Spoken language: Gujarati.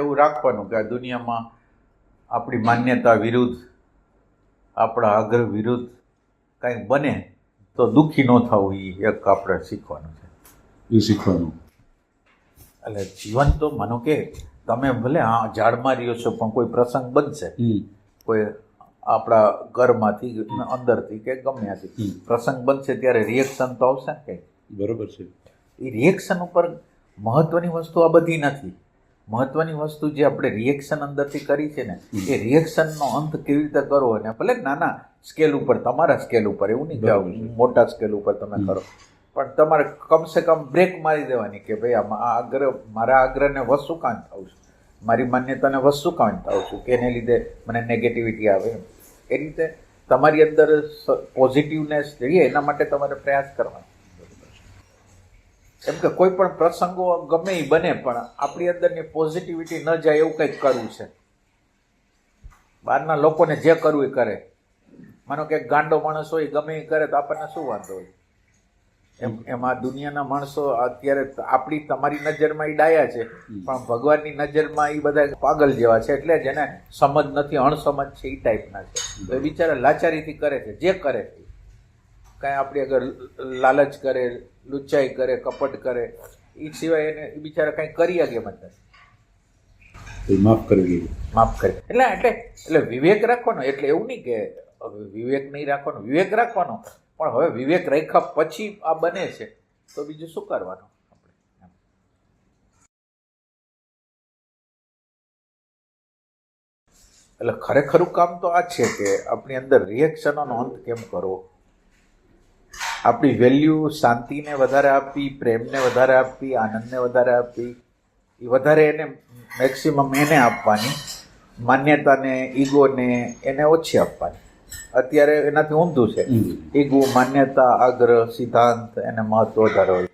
એવું રાખવાનું કે આ દુનિયામાં આપણી માન્યતા વિરુદ્ધ આપણા આગ્રહ વિરુદ્ધ કંઈક બને તો દુઃખી ન થવું એ એક આપણે શીખવાનું છે. એ શીખવાનું. એટલે જીવન તો માનો કે તમે ભલે હા ઝાડમાં રહ્યો છો પણ કોઈ પ્રસંગ બનશે. કોઈ આપણા ઘરમાંથી અંદરથી કે ગમે ત્યાંથી. પ્રસંગ બનશે ત્યારે રિએક્શન તો આવશે ને કંઈક. બરોબર છે. એ રિએક્શન ઉપર મહત્વની વસ્તુ આ બધી નથી. મહત્વની વસ્તુ જે આપણે રિએક્શન અંદરથી કરી છે ને એ રિએક્શનનો અંત કેવી રીતે કરો અને ભલે નાના સ્કેલ ઉપર તમારા સ્કેલ ઉપર એવું નહીં કહેવું મોટા સ્કેલ ઉપર તમે કરો. પણ તમારે કમસે કમ બ્રેક મારી દેવાની કે ભાઈ આમાં આ આગ્રહ મારા આગ્રહને વસ્તુ કાંત થાઉં છું. મારી માન્યતાને વસ્તુ કાંત થાઉં છું કે એને લીધે મને નેગેટિવિટી આવે એમ. એ રીતે તમારી અંદર પોઝિટિવનેસ જોઈએ એના માટે તમારે પ્રયાસ કરવાનો. એમ કે કોઈ પણ પ્રસંગો ગમે એ બને, પણ આપણી અંદરની પોઝિટિવિટી ન જાય એવું કંઈક કરવું છે. બહારના લોકોને જે કરવું એ કરે. માનો કે ગાંડો માણસ હોય ગમે એ કરે, તો આપણને શું વાંધો હોય? એમ, એમાં દુનિયાના માણસો અત્યારે આપણી તમારી નજરમાં એ ડાયા છે, પણ ભગવાનની નજરમાં એ બધા પાગલ જેવા છે, એટલે જેને સમજ નથી, અણસમજ છે એ ટાઈપના છે. એ બિચારા લાચારીથી કરે છે, જે કરે છે. કાંઈ આપણી આગળ લાલચ કરે લુચ્ચાઈ કરે કપટ કરે એ સિવાય એને એ બિચારા કાંઈ કરી આગે મત નથી માફ કરી દીધું. માફ કરી. એટલે એટલે એટલે વિવેક રાખવાનો એટલે એવું નહીં કે વિવેક નહીં રાખવાનો વિવેક રાખવાનો. પણ હવે વિવેક રાખ્યા પછી આ બને છે તો બીજું શું કરવાનું? એટલે ખરેખરું કામ તો આ છે કે આપણી અંદર રિએક્શનોનો અંત કેમ કરવો? આપણી વેલ્યુ શાંતિને વધારે આપવી પ્રેમને વધારે આપવી આનંદને વધારે આપવી એ વધારે એને મેક્સિમમ એને આપવાની માન્યતાને ઈગોને એને ઓછી આપવાની. અત્યારે એનાથી ઊંધું છે. ઈગો માન્યતા આગ્રહ સિદ્ધાંત એને મહત્વ વધારે હોય.